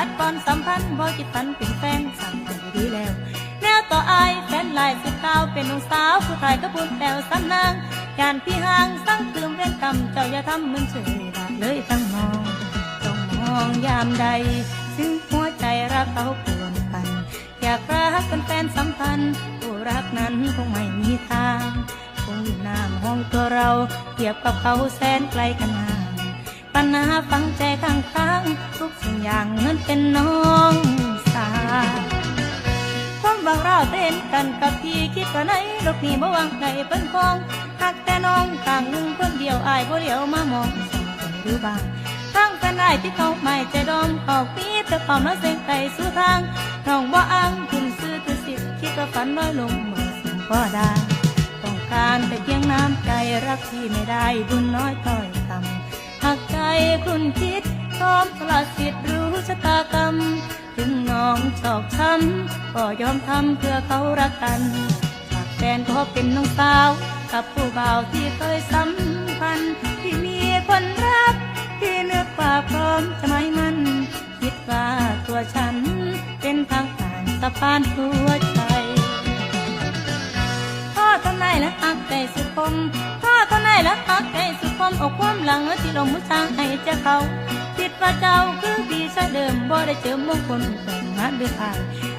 พันบ่คิดฝันเป็นแฟนสั่งใจดีแล้ว แนวต่ออายแฟนลายสุดขาวเป็นน้องสาวผู้ชายก็พูดแปลวซ้ำนางยานพี่ห่างสั่งตืมเวรกรรมเจ้าอย่าทำเหมือนเฉยบาเลยฟังมองต้องมองยามใด ซึ่งหัวใจรักเขาปวนกัน อยากรักเป็นแฟนสัมพันธ์ผู้รักนั้นคงไม่มีทางคงอยู่น้ำห้องตัวเราเทียบกับเขาแสนไกลกันหา ปัญหาฟังใจข้างข้างๆทุกสิ่งอย่างเหมือนเป็นน้องสาวความวังเราเต้นกันกับพี่คิดว่าไหนโลกนี้บ่วังใดเป็นคองหักแต่น้องต่างหนึ่งคนเดียวอายบ่เดียวมามองสองคนหรือบ้างทางแฟนได้ที่เขาไม่ใจดอมออกปีแต่ความน้อยเส้นไปสู่ทางน้องบ่อ้างคุณซื้อถือสิทธิ์คิดว่าฝันน้อยลงเมื่อสิ่งก็ได้ต้องการแต่เพียงน้ำใจรักที่ไม่ได้บุญน้อยต้อยต่ำ หากใจคุณคิดพร้อมสละสิทธิ์รู้ชะตากรรม ถึงน้องชอกช้ำก็ยอมทำเพื่อเขารักกันจากแฟนก็เป็นน้องสาว กับผู้บ่าวที่เคยสัมพันธ์ที่มีคนรัก ที่นึกว่าพร้อมจะไม่มัน คิดว่าตัวฉันเป็นทางผ่านสะพานหั ไหนและหักใจสุดคมพ่อตอนไหนและหักใจสุดคมเอาความหลังที่ลมมุสางให้เจ้าเขาคิดว่าเจ้าคือพี่ชายเดิมบ่ได้เจอมงคลแต่งงานด้วยอาย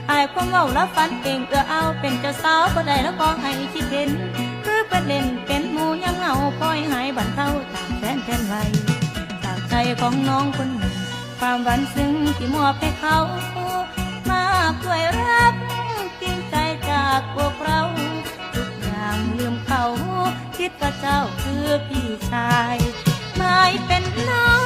อายความเมาแล้วฝันเองเอือเอาเป็นเจ้าสาวบ่ได้แล้วก็ให้คิดเห็นคือประเด็นเป็นหมูยังเงาปล่อยหายบันเทาตามแฟนแทนไว้จากใจของน้องคนหนึ่งความหวันซึ้งที่มอบให้เขา มากด้วยรัก เจ้าคือพี่ชายไม่เป็นน้อง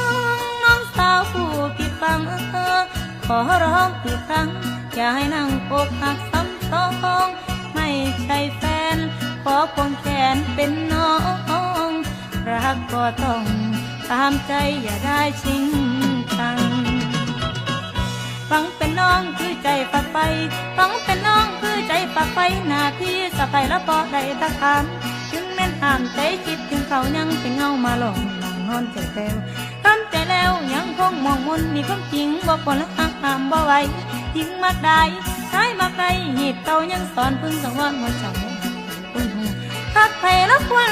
น้องสาวผู้ผิดฟังเออขอร้องอีกครั้ง อย่าให้นั่งอกหักซ้ำสองไม่ใช่แฟน ขอควงแขนเป็นน้องรักก็ต้องตามใจอย่าได้ชิงชังฟังเป็นน้องคือใจฝักไปฟังเป็นน้องคือใจฝักไปหน้าที่สะไปแล้วพอได้ตะคาม ถึงแม่นห่างใจคิดถึงเขายังเป็นเงามาหลงหลังนอนแต่แล้วทำแต่แล้วยังคงมองมนมีความจริงบอกคนละหักห้ามบ่ไหวยิงมากได้ใช้มักได้หีบเตายังสอนพึ่งสังวรหัวใจคุณหูทักไปแล้วควร